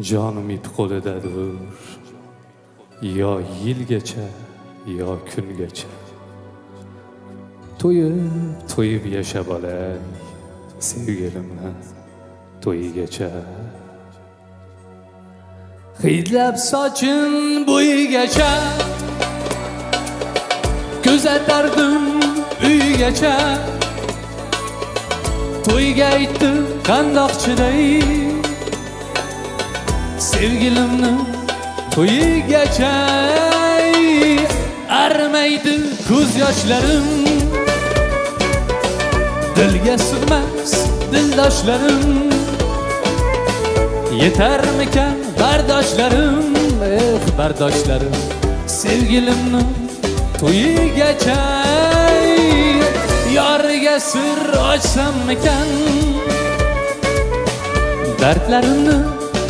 Can umid qo'lidadir yo yilgacha yo kungacha to'yib to'yib yasha bolay sevgilimni to'yigacha hidlab sochin bo'yigacha kuzatardim uygacha to'yga aytdim qandoq chiday sevgilimni to'yigacha arimaydi ko'z yoshlarim dilga sig'mas dildoshlarim yetarmikan bardoshlarim eh bardoshlarim sevgilimni to'yigacha yoriga sir ochsammikan dardlarimni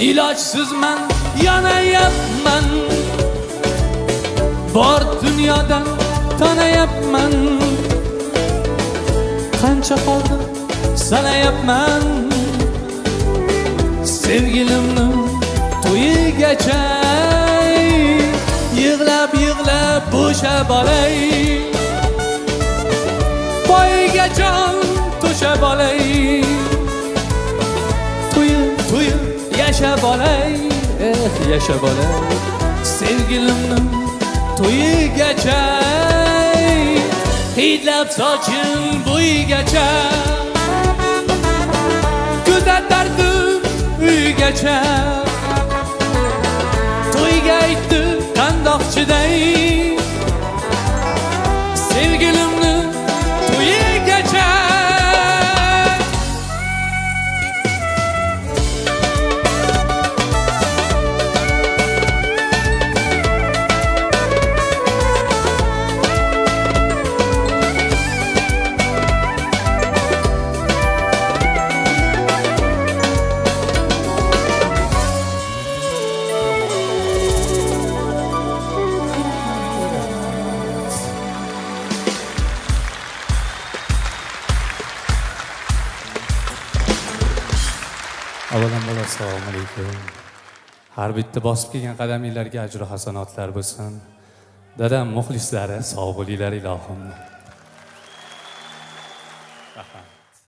qochsammikan sevgilimni to'yigacha ilojsizman yonayapman bor dunyodan tanayapman qancha qoldi sanayapman sevgilimni to'yigacha yig'lab yig'lab bo'sha bolay boyiga jon to'shab olay eh yasha bolay sevgilimni to'yigacha hidlab sochin bo'yigacha kuzatardim uygacha to'yga aytdi qandoq chiday sevgilimni avvalambor assalomu alaykum. Har bitta bosib kelgan qadaminglarga ajru hasanotlar bo'lsin. Dadam muxlislari sog' bo'linglar ilohim.